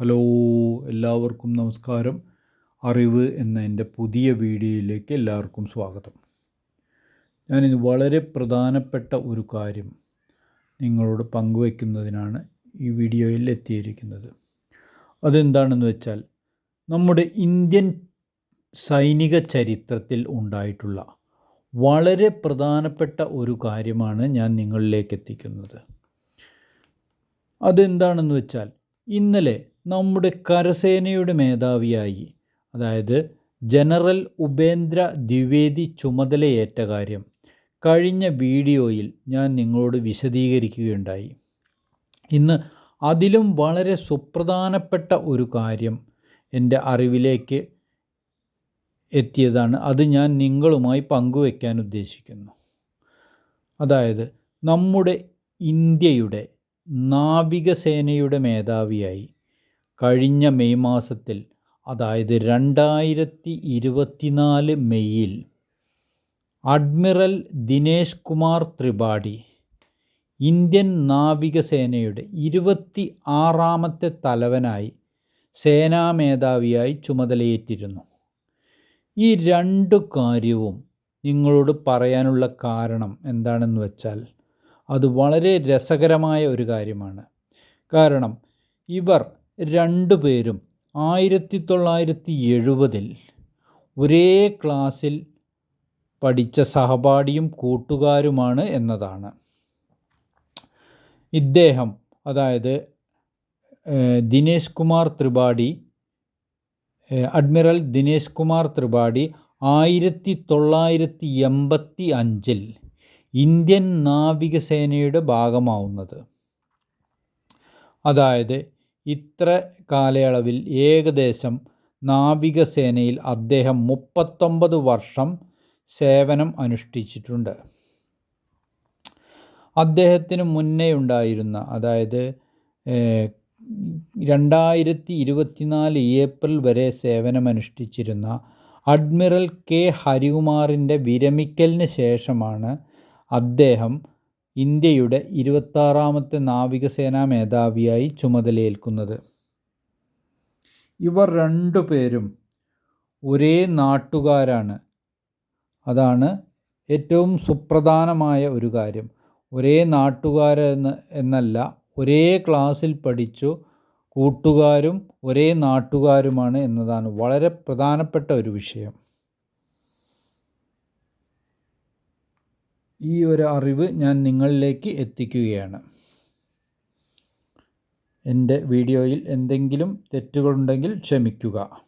Hello എല്ലാവർക്കും നമസ്കാരം. അറിവ് എന്ന എന്റെ പുതിയ വീഡിയോയിലേക്ക് എല്ലാവർക്കും സ്വാഗതം. ഞാനിത് വളരെ പ്രധാനപ്പെട്ട ഒരു കാര്യം നിങ്ങളോട് പങ്കുവയ്ക്കുന്നതിനാണ് ഈ വീഡിയോയിൽ എത്തിയിരിക്കുന്നത്. അതെന്താണെന്ന് വെച്ചാൽ നമ്മുടെ ഇന്ത്യൻ സൈനിക ചരിത്രത്തിൽ ഉണ്ടായിട്ടുള്ള വളരെ പ്രധാനപ്പെട്ട ഒരു കാര്യമാണ് ഞാൻ നിങ്ങളിലേക്ക് എത്തിക്കുന്നത്. അതെന്താണെന്ന് വെച്ചാൽ ഇന്നലെ നമ്മുടെ കരസേനയുടെ മേധാവിയായി. അതായത് ജനറൽ ഉപേന്ദ്ര ദ്വിവേദി ചുമതലയേറ്റ കാര്യം. കഴിഞ്ഞ വീഡിയോയിൽ ഞാൻ നിങ്ങളോട് വിശദീകരിക്കുകയുണ്ടായി. ഇന്ന് അതിലും വളരെ സുപ്രധാനപ്പെട്ട ഒരു കാര്യം എന്റെ അറിവിലേക്ക് എത്തിയതാണ്. അത് ഞാൻ നിങ്ങളുമായി പങ്കുവയ്ക്കാൻ ഉദ്ദേശിക്കുന്നു. അതായത് നമ്മുടെ ഇന്ത്യയുടെ നാവികസേനയുടെ മേധാവിയായി കഴിഞ്ഞ മെയ് മാസത്തിൽ അതായത് രണ്ടായിരത്തി ഇരുപത്തിനാല് മെയ്യിൽ അഡ്മിറൽ ദിനേശ് കുമാർ ത്രിപാഠി ഇന്ത്യൻ നാവികസേനയുടെ ഇരുപത്തി ആറാമത്തെ തലവനായി സേനാ മേധാവിയായി ചുമതലയേറ്റിരുന്നു. ഈ രണ്ടു കാര്യവും നിങ്ങളോട് പറയാനുള്ള കാരണം എന്താണെന്ന് വെച്ചാൽ അത് വളരെ രസകരമായ ഒരു കാര്യമാണ്. കാരണം ഇവർ രണ്ടുപേരും ആയിരത്തി തൊള്ളായിരത്തി എഴുപതിൽ ഒരേ ക്ലാസ്സിൽ പഠിച്ച സഹപാഠിയും കൂട്ടുകാരുമാണ് എന്നതാണ്. ഇദ്ദേഹം അതായത് ദിനേശ് കുമാർ ത്രിപാഠി അഡ്മിറൽ ദിനേശ് കുമാർ ത്രിപാഠി ആയിരത്തി തൊള്ളായിരത്തി എൺപത്തി അഞ്ചിൽ ഇന്ത്യൻ നാവികസേനയുടെ ഭാഗമാവുന്നത്. അതായത് ഇത്ര കാലയളവിൽ ഏകദേശം നാവികസേനയിൽ അദ്ദേഹം മുപ്പത്തൊമ്പത് വർഷം സേവനം അനുഷ്ഠിച്ചിട്ടുണ്ട്. അദ്ദേഹത്തിന് മുന്നേ ഉണ്ടായിരുന്ന അതായത് രണ്ടായിരത്തി ഇരുപത്തിനാല് ഏപ്രിൽ വരെ സേവനമനുഷ്ഠിച്ചിരുന്ന അഡ്മിറൽ കെ ഹരികുമാറിന്റെ വിരമിക്കലിന് ശേഷമാണ് അദ്ദേഹം ഇന്ത്യയുടെ ഇരുപത്താറാമത്തെ നാവികസേനാ മേധാവിയായി ചുമതലയേൽക്കുന്നത്. ഇവർ രണ്ടു പേരും ഒരേ നാട്ടുകാരാണ്. അതാണ് ഏറ്റവും സുപ്രധാനമായ ഒരു കാര്യം. ഒരേ നാട്ടുകാരെന്ന് എന്നല്ല ഒരേ ക്ലാസ്സിൽ പഠിച്ചു കൂട്ടുകാരും ഒരേ നാട്ടുകാരുമാണ് എന്നതാണ് വളരെ പ്രധാനപ്പെട്ട ഒരു വിഷയം. ഈ ഒരു അറിവ് ഞാൻ നിങ്ങളിലേക്ക് എത്തിക്കുകയാണ്. എന്റെ വീഡിയോയിൽ എന്തെങ്കിലും തെറ്റുകളുണ്ടെങ്കിൽ ക്ഷമിക്കുക.